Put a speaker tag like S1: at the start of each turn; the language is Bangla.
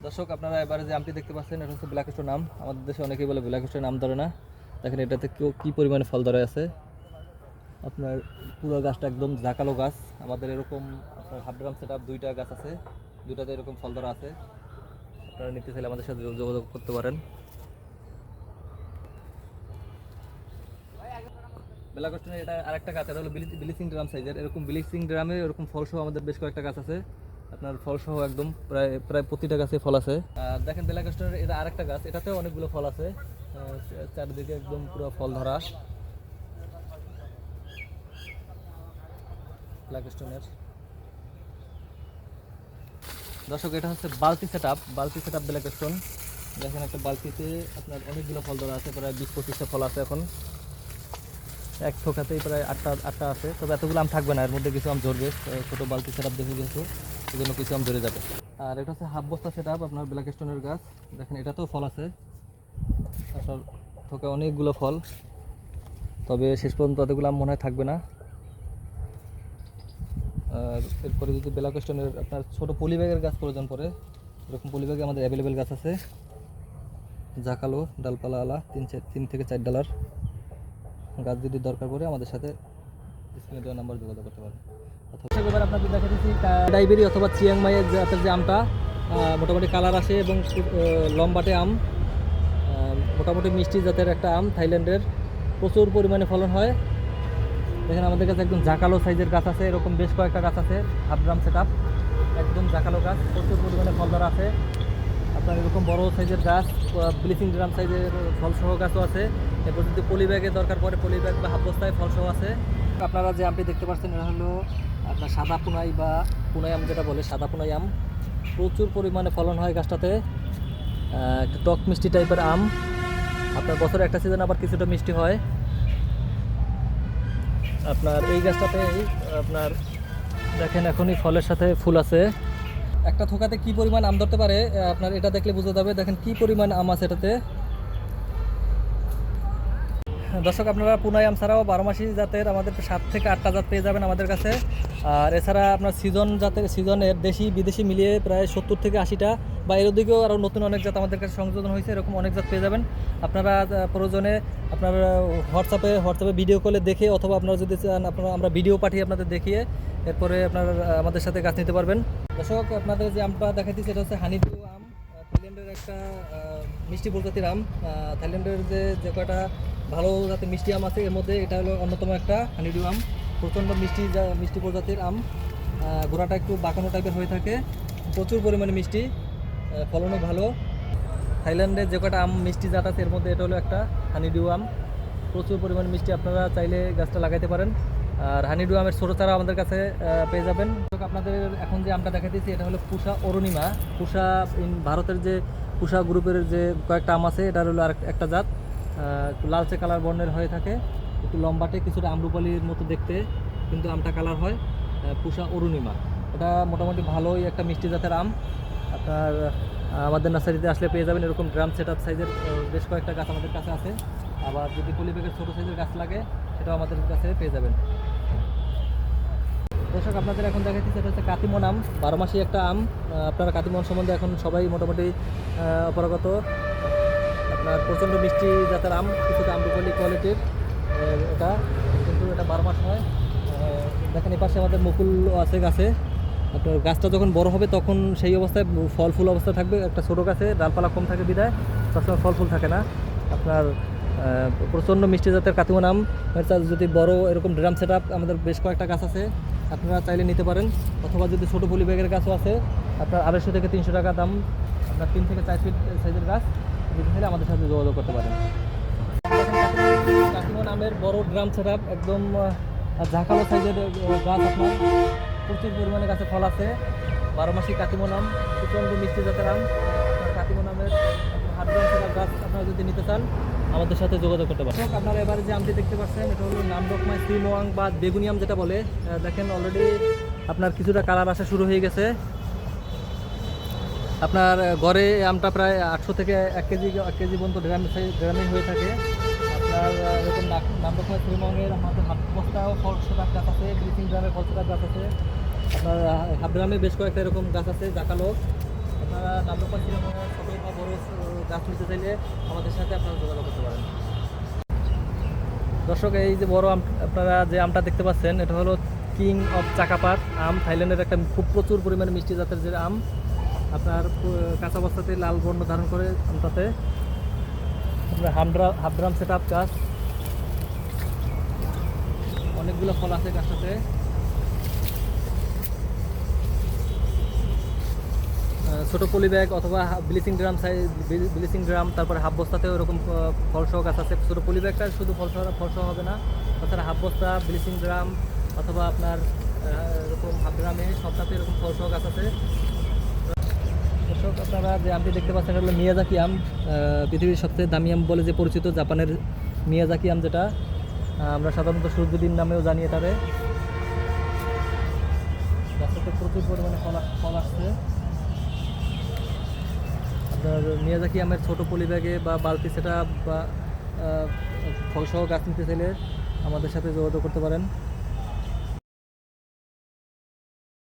S1: দর্শক আপনারা এবারে যে আমটি দেখতে পাচ্ছেন এটা হচ্ছে ব্ল্যাক নাম আমাদের দেশে অনেকেই বলে ব্ল্যাক নাম ধরে না দেখেন এটাতে কেউ কী পরিমাণে ফল ধরে আছে আপনার পুরো গাছটা একদম জাকালো গাছ আমাদের এরকম আপনার হাফ ড্রাম সেট দুইটা গাছ আছে দুইটাতে এরকম ফল ধরা আছে আপনারা নিতে চাইলে আমাদের সাথে যোগাযোগ করতে পারেন বেলাকস্টনের এটা আরেকটা গাছ এটা হলো ব্লিচিং ড্রাম সাইজের এরকম ব্লিচিং ড্রামে এরকম ফলসহ আমাদের বেশ কয়েকটা গাছ আছে আপনার ফলসহ একদম প্রায় প্রায় প্রতিটা গাছে ফল আছে। আর দেখেন বেলাকস্টনের এটা আরেকটা গাছ, এটাতেও অনেকগুলো ফল আছে। চারিদিকে একদম পুরো ফল ধরা। দর্শক, এটা হচ্ছে বালতি সেট আপ বালতি সেট আপ বেলাকস্টন দেখেন একটা বালতিতে আপনার অনেকগুলো ফল ধরা আছে, প্রায় বিশ পঁচিশটা ফল আছে এখন। এক থোকাতেই প্রায় আটটা আটটা আছে। তবে এতগুলো আম থাকবে না, এর মধ্যে কিছু আম ঝরবে। ছোটো বালতি সেট আপ দেখে যেহেতু এই জন্য কিছু আম ঝরে যাবে। আর এটা হচ্ছে হাফ বস্তা সেট আপ আপনার ব্ল্যাক স্টোনের গাছ। দেখেন, এটাতেও ফল আছে। আপনার থোকা অনেকগুলো ফল। তবে শেষ পর্যন্ত এতগুলো আম মনে হয় থাকবে না। আর এরপরে যদি ব্ল্যাক স্টোনের আপনার ছোটো পলি ব্যাগের গাছ প্রয়োজন পড়ে, এরকম পলি ব্যাগে আমাদের অ্যাভেলেবেল গাছ আছে। জাকালো ডালপালা, আলা, তিন তিন থেকে চার ডলার। গাছ যদি দরকার পড়ে আমাদের সাথে স্ক্রিনে দেওয়া নাম্বার যোগাযোগ করতে পারেন। এবার আপনাদের দেখা ডাইবেরি অথবা চিয়াংমাইয়ের জাতের যে আমটা মোটামুটি কালার আসে এবং লম্বাটে আম মোটামুটি মিষ্টি জাতের একটা আম থাইল্যান্ডের। প্রচুর পরিমাণে ফলন হয়। দেখেন আমাদের কাছে একদম জাকালো সাইজের গাছ আছে, এরকম বেশ কয়েকটা গাছ আছে হাফ ড্রাম সেট একদম জাকালো গাছ, প্রচুর পরিমাণে ফল ধরা আছে। আপনার এরকম বড় সাইজের গাছ ব্লিচিং ড্রাম সাইজের ফলসহ গাছও আছে। এরপর যদি পলি ব্যাগে দরকার পড়ে পলি ব্যাগ বা হাফ বস্তায় ফলসহ আছে। আপনারা যে আমটি দেখতে পাচ্ছেন, এটা হলো আপনার সাদা পুনাই বা পুনাই আম যেটা বলে, সাদা পুনাই আম। প্রচুর পরিমাণে ফলন হয় গাছটাতে। একটু টক মিষ্টি টাইপের আম। আপনার বছরে একটা সিজন আবার কিছুটা মিষ্টি হয়। আপনার এই গাছটাতে আপনার দেখেন এখনই ফলের সাথে ফুল আছে। একটা থোকাতে কি পরিমাণ আম ধরতে পারে? আপনার এটা দেখলে বুঝতে যাবে দেখেন কি পরিমাণ আম আছে এটাতে। দর্শক, আপনারা পুনাই আম ছাড়াও বারো মাসি জাতের আমাদের সাত থেকে আটটা জাত পেয়ে যাবেন আমাদের কাছে। আর এছাড়া আপনার সিজন জাতের, সিজনের দেশি বিদেশি মিলিয়ে প্রায় সত্তর থেকে আশিটা বা এর দিকেও আরও নতুন অনেক জাত আমাদের কাছে সংযোজন হয়েছে, এরকম অনেক জাত পেয়ে যাবেন। আপনারা প্রয়োজনে আপনার হোয়াটসঅ্যাপে হোয়াটসঅ্যাপে ভিডিও কলে দেখে অথবা আপনারা যদি চান, আপনারা, আমরা ভিডিও পাঠিয়ে আপনাদের দেখিয়ে এরপরে আপনার আমাদের সাথে গাছ নিতে পারবেন। দর্শক, আপনাদের যে আমটা দেখাচ্ছি সেটা হচ্ছে হানিডু আম থাইল্যান্ডের একটা মিষ্টি প্রজাতির আম। থাইল্যান্ডের যে যে কয়টা ভালো জাতের মিষ্টি আম আছে, এর মধ্যে এটা হলো অন্যতম একটা হানিডু আম। প্রচণ্ড মিষ্টি মিষ্টি প্রজাতির আম। গোড়াটা একটু বাঁকানো টাইপের হয়ে থাকে। প্রচুর পরিমাণে মিষ্টি। ফলনও ভালো। থাইল্যান্ডে যে কটা আম মিষ্টি জাত আছে, এর মধ্যে এটা হলো একটা, হানিডু আম। প্রচুর পরিমাণে মিষ্টি আপনারা চাইলে গাছটা লাগাইতে পারেন। আর হানিডু আমের ছোটো চারা আমাদের কাছে পেয়ে যাবেন। আপনাদের এখন যে আমটা দেখা দেখাতেছি এটা হলো পুষা অরুণিমা। পুষা ভারতের যে পুষা গ্রুপের যে কয়েকটা আম আছে এটা হলো আর একটা জাত। লালচে কালার বর্ণের হয়ে থাকে। একটু লম্বাটে, কিছুটা আমরুপালির মতো দেখতে, কিন্তু আমটা কালার হয় পুষা অরুণিমা। এটা মোটামুটি ভালোই একটা মিষ্টি জাতের আম। আপনার আমাদের নার্সারিতে আসলে পেয়ে যাবেন এরকম ড্রাম সেট আপ সাইজের বেশ কয়েকটা গাছ আমাদের কাছে আছে। আবার যদি পলিব্যাগের ছোটো সাইজের গাছ লাগে, সেটাও আমাদের কাছে পেয়ে যাবেন। দর্শক, আপনাদের এখন দেখাচ্ছি সেটা হচ্ছে কাতিমন আম বারো মাসি একটা আম। আপনারা কাতিমন সম্বন্ধে এখন সবাই মোটামুটি অপারগত আপনার প্রচণ্ড মিষ্টি জাতের আম, কিছুটা আমরুপলি কোয়ালিটির এটা। কিন্তু এটা বারো মাস হয়। দেখেন এই পাশে আমাদের মুকুল আছে গাছে। আপনার গাছটা যখন বড় হবে তখন সেই অবস্থায় ফল ফুল অবস্থা থাকবে। একটা ছোটো গাছে ডালপালা কম থাকে বিদায় সবসময় ফল ফুল থাকে না। আপনার প্রচণ্ড মিষ্টি জাতের কাতিমন নাম। যদি বড় এরকম ড্রাম সেট আমাদের বেশ কয়েকটা গাছ আছে, আপনারা চাইলে নিতে পারেন। অথবা যদি ছোটো পলি ব্যাগের গাছও আছে, আপনার আড়াইশো থেকে তিনশো টাকা দাম। আপনার তিন থেকে চার ফিট সাইজের গাছ যদি চাইলে আমাদের সাথে যোগাযোগ করতে পারেন। কাকিমন নামের বড় ড্রাম সেট একদম ঝাঁকালো সাইজের গাছ আপনার। প্রচুর পরিমাণে গাছে ফল আছে। বারো মাসি কাতিমন আম প্রচণ্ড মিষ্টি জাতের আম। আপনার কাতিমন আমের হাট ড্রাম গাছ আপনারা যদি নিতে চান, আমাদের সাথে যোগাযোগ করতে পারেন। আপনারা এবারে যে আমটি দেখতে পাচ্ছেন, এটা হলো নামডকমাই শ্রীমোয়াং বা বেগুনিয়াম যেটা বলে দেখেন অলরেডি আপনার কিছুটা কালার আসা শুরু হয়ে গেছে। আপনার গড়ে আমটা প্রায় আটশো থেকে এক কেজি এক কেজি পর্যন্ত ড্রাম ড্রামে হয়ে থাকে। আপনার আহ, এরকম নাম শ্রীমঙ্গের আমাদের হাত বস্তাও ফলসোটার গাছ আছে ব্লিচিং ড্রামের ফলসোটার গাছ আছে। আপনার হাফ ড্রামে বেশ কয়েকটা এরকম গাছ আছে জাকালো আপনারা নামদোপা সিনেমার ছোটো বা বড় গাছ নিতে চাইলে আমাদের সাথে আপনারা যোগাযোগ করতে পারেন। দর্শক এই যে বড় আম আপনারা যে আমটা দেখতে পাচ্ছেন এটা হলো কিং অফ চাকাপাত আম থাইল্যান্ডের একটা খুব প্রচুর পরিমাণে মিষ্টি জাতের যে আম আপনার কাঁচা অবস্থাতে লাল বর্ণ ধারণ করে আমটাতে। আপনার হামড্রা হাফড্রাম সেট আপ গাছ অনেকগুলো ফল আছে গাছটাতে। ছোট পলি ব্যাগ অথবা bleaching drum size bleaching drum তারপরে হাফ বস্তাতেও এরকম আহ, ফলসহ গাছ আছে। ছোট পলি ব্যাগটা শুধু ফলসহ ফলসহ হবে না। তাছাড়া হাফ বস্তা ব্লিচিং ড্রাম অথবা আপনার এরকম হাফ ড্রামে সবটাতে এরকম ফলসহ গাছ আছে। দর্শক আপনারা যে আমটি দেখতে পাচ্ছেন হলো মিয়াজাকি আম। পৃথিবীর সবচেয়ে দামি আম বলে যে পরিচিত জাপানের মিয়াজাকি আম যেটা। আমরা সাধারণত সূর্যদিন নামেও জানিয়ে থাকে গাছটাতে প্রচুর পরিমাণে ফল ফল আসছে। আপনার মিয়াজাকি আমের ছোটো পলি ব্যাগে বা বালতি সেটা বা ফলসহ গাছ নিতে চাইলে আমাদের সাথে যোগাযোগ করতে পারেন।